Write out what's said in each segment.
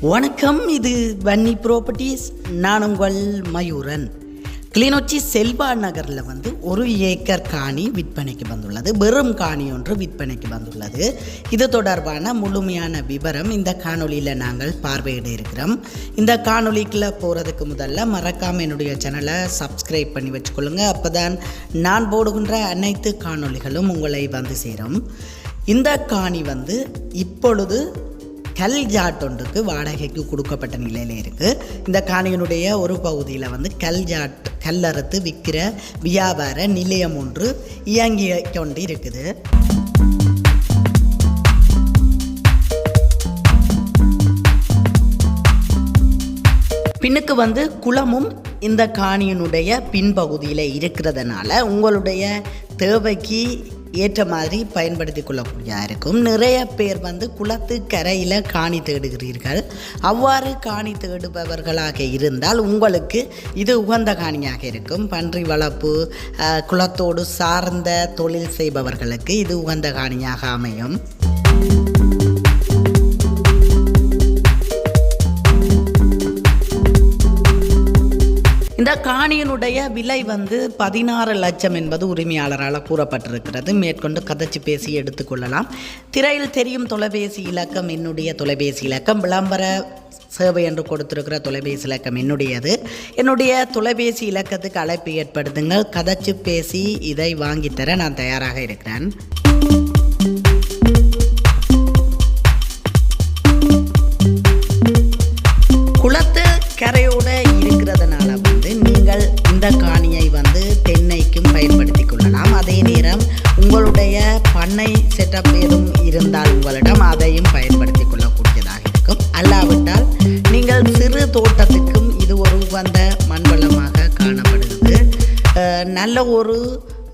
வணக்கம் இது வன்னி ப்ராப்பர்ட்டிஸ் நான் உங்கள் மயூரன். கிளிநொச்சி செல்வா நகரில் வந்து ஒரு ஏக்கர் காணி விற்பனைக்கு வந்துள்ளது. வெறும் காணி ஒன்று விற்பனைக்கு வந்துள்ளது. இது தொடர்பான முழுமையான விவரம் இந்த காணொலியில் நாங்கள் பார்வையிட இருக்கிறோம். இந்த காணொலிக்குள்ளே போகிறதுக்கு முதல்ல மறக்காமல் என்னுடைய சேனலை சப்ஸ்கிரைப் பண்ணி வச்சுக்கொள்ளுங்க. அப்போ தான் நான் போடுகின்ற அனைத்து காணொளிகளும் உங்களை வந்து சேரும். இந்த காணி வந்து இப்பொழுது கல் ஜாட் ஒன்றுக்கு வாடகைக்கு கொடுக்கப்பட்ட நிலையில் இருக்குது இந்த காணியினுடைய ஒரு பகுதியில் வந்து கல் ஜாட் கல்லறுத்து விற்கிற வியாபார நிலையம் ஒன்று இயங்கி கொண்டு இருக்குது. பின்னுக்கு வந்து குளமும் இந்த காணியினுடைய பின்பகுதியில் இருக்கிறதுனால உங்களுடைய தேவைக்கு ஏற்ற மாதிரி பயன்படுத்தி கொள்ளக்கூடியதாக இருக்கும் நிறைய பேர் வந்து குளத்து கரையில் காணி தேடுகிறீர்கள். அவ்வாறு காணி தேடுபவர்களாக இருந்தால் உங்களுக்கு இது உகந்த காணியாக இருக்கும். பன்றி வளர்ப்பு குளத்தோடு சார்ந்த தொழில் செய்பவர்களுக்கு இது உகந்த காணியாக அமையும். இந்த காணியினுடைய விலை வந்து பதினாறு லட்சம் என்பது உரிமையாளரால் கூறப்பட்டிருக்கிறது. மேற்கொண்டு கதைச்சு பேசி எடுத்துக்கொள்ளலாம் திரையில் தெரியும் தொலைபேசி இலக்கம் என்னுடைய தொலைபேசி இலக்கம். விளம்பர சேவை என்று கொடுத்திருக்கிற தொலைபேசி இலக்கம் என்னுடையது. என்னுடைய தொலைபேசி இலக்கத்துக்கு அழைப்பு ஏற்படுத்துங்கள். கதைச்சு பேசி இதை வாங்கித்தர நான் தயாராக இருக்கிறேன். நல்ல ஒரு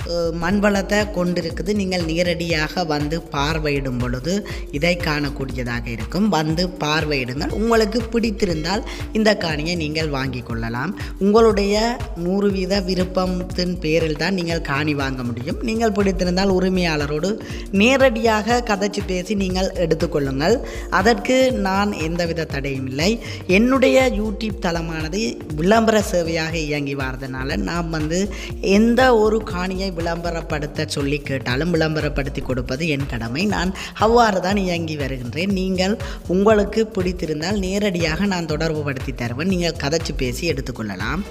மண்வளத்தை மண் வளத்தை கொண்டிருக்குது. நீங்கள் நேரடியாக வந்து பார்வையிடும் பொழுது இதை காணக்கூடியதாக இருக்கும். வந்து பார்வையிடுங்கள். உங்களுக்கு பிடித்திருந்தால் இந்த காணியை நீங்கள் வாங்கி கொள்ளலாம். உங்களுடைய நூறு வீத விருப்பத்தின் பேரில் தான் நீங்கள் காணி வாங்க முடியும். நீங்கள் பிடித்திருந்தால் உரிமையாளரோடு நேரடியாக கதைச்சு பேசி நீங்கள் எடுத்துக்கொள்ளுங்கள் அதற்கு நான் எந்தவித தடையும் இல்லை. என்னுடைய யூடியூப் தளமானது விளம்பர சேவையாக இயங்கி வரதுனால நாம் வந்து எந்த ஒரு காணியை விளம்பரப்படுத்த சொல்லி கேட்டாலும் விளம்பரப்படுத்தி கொடுப்பது என் கடமை. நான் அவ்வாறு தான் இயங்கி வருகின்றேன். நீங்கள் உங்களுக்கு பிடித்திருந்தால் நேரடியாக நான் தொடர்பு படுத்தி தருவேன். நீங்கள் கதைச்சு பேசி எடுத்துக்கொள்ளலாம்.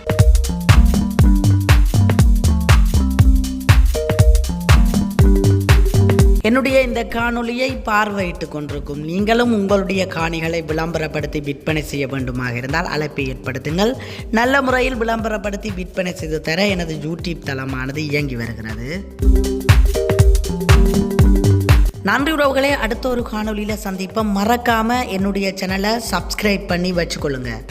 என்னுடைய இந்த காணொலியை பார்வையிட்டு கொண்டிருக்கும் நீங்களும் உங்களுடைய காணிகளை விளம்பரப்படுத்தி விற்பனை செய்ய வேண்டுமாக இருந்தால் அழைப்பை ஏற்படுத்துங்கள். நல்ல முறையில் விளம்பரப்படுத்தி விற்பனை செய்து தர எனது யூடியூப் தளமானது இயங்கி வருகிறது. நன்றி உறவுகளே அடுத்த ஒரு காணொலியில் சந்திப்போம். மறக்காமல் என்னுடைய சேனலை சப்ஸ்கிரைப் பண்ணி வச்சுக்கொள்ளுங்கள்